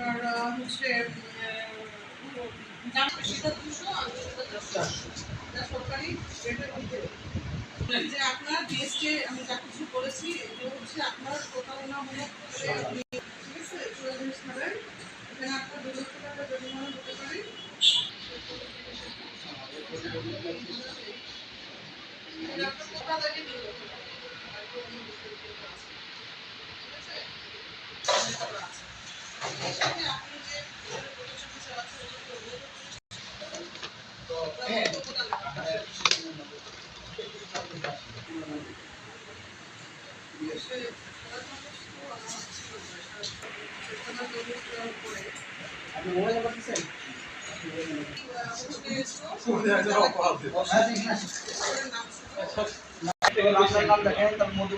আপনার হচ্ছে সেটা দুশো আর দুশোটা চারশো। এটা সরকারি রেটের মধ্যে যে আপনার জিএসটি আমি যা কিছু করেছি এগুলো হচ্ছে আপনার প্রতারণামূলক ঠিক আছে? চলে জিনিস খাবেন এখানে আপনার দু লক্ষ টাকা জরিমানা হতে পারে এটা আপনার আপনি মোবাইল পাচ্ছেন আপনার নাম দেখেন তার মধ্যে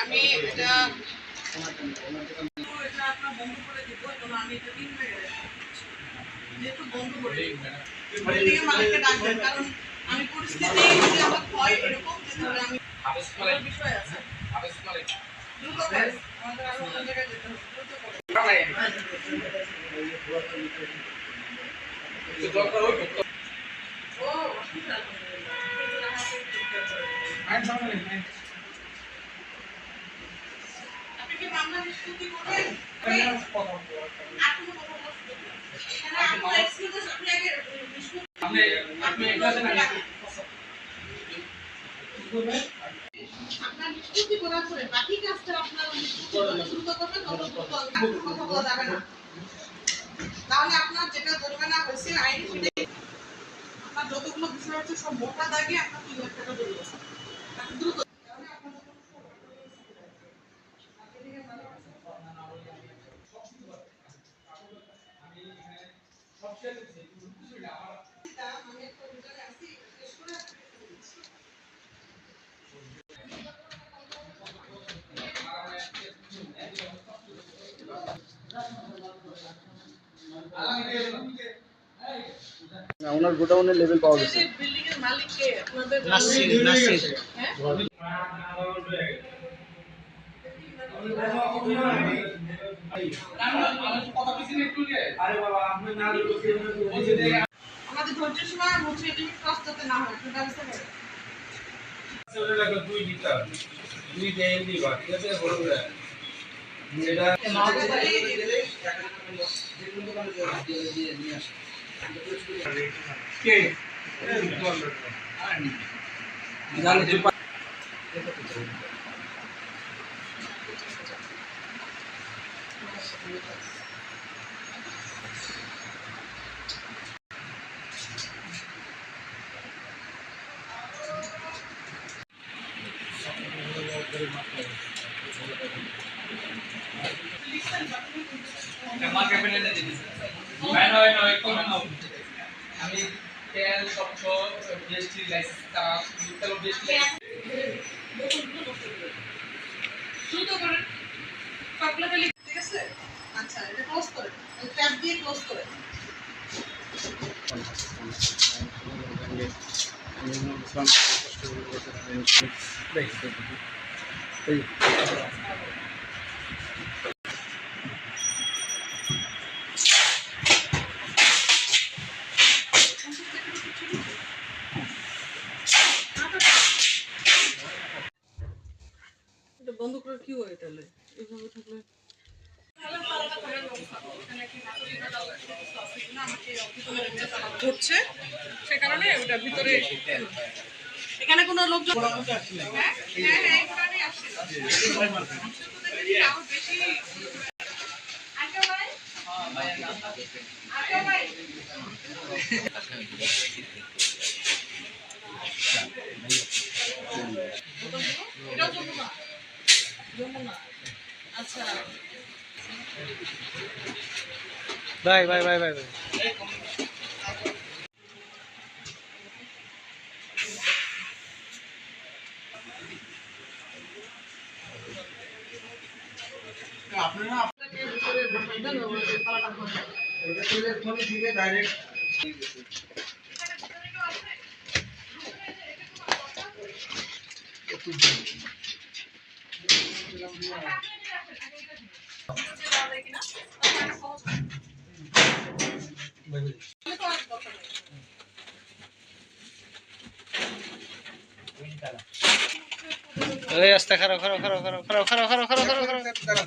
আমি এটা এটা আপনার বন্ধ করে দিব এবং আমি এটা তিন যেহেতু বন্ধ করে দিব মালিককে ডাকবেন কারণ আমি পরিস্থিতি যদি আমার হয় এরকম যে তাহলে আমি বিষয় আছে। দ্রুত করে আমাদের আরও অন্য জায়গায় যেতে হবে দ্রুত করে। না তাহলে আপনার যেটা জরিমানা হয়েছে আইনি যতগুলো বিষয় হচ্ছে সব মোটা দাগে আপনার তিন লাখ টাকা জরিমানা আপনি দ্রুত তাহলে আপনার যত আপনি এদিকে ভালো আছেন? আমি একটা অভিযানে আছি, শেষ করে আপনাকে ফোন দিচ্ছি। ওনার গোডাউনের লেভেল পাওয়া এই গেছে যে বিল্ডিং এর মালিক কে আপনাদের নাসির নাসির হ্যাঁ আমাদের ধৈর্য সীমা হচ্ছে লিমিট ক্রস যাতে না হয় আপনার ব্যবস্থা করেন আমি তেল স্বচ্ছ জিএসটি লাইসেন্স তারা তেল জিএসটি দ্রুত করেন চকলেট খালি ঠিক আছে? আচ্ছা এটা ক্লোজ করেন ট্যাপ দিয়ে ক্লোজ করেন এটা বন্ধ কি হয় তাহলে? এইভাবে থাকলে? ঘটছে সে কারণে ওটা ভিতরে এখানে কোনো লোকজন হ্যাঁ হ্যাঁ হ্যাঁ আসছে bye bye bye bye bye. Direct এখানে আস্তে খারো খারো খারো খারো খারাপ খারো খারো খারো খারো খারো খারাপ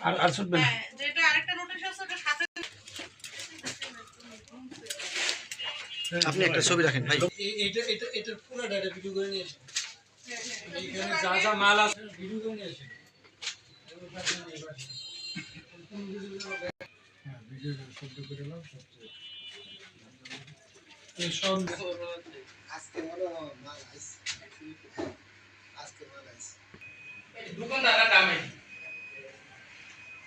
আর আর ছুটবে না। হ্যাঁ, যেটা আরেকটা নোটিশ আছে ওটা সাথে আপনি একটা ছবি রাখেন ভাই। এটা এটা এটা পুরো ডাটা ভিডিও করে নিয়ে এসে এখানে যা যা মাল আছে ভিডিও করে নিয়ে এসে এই সব দোকানদাররা দামে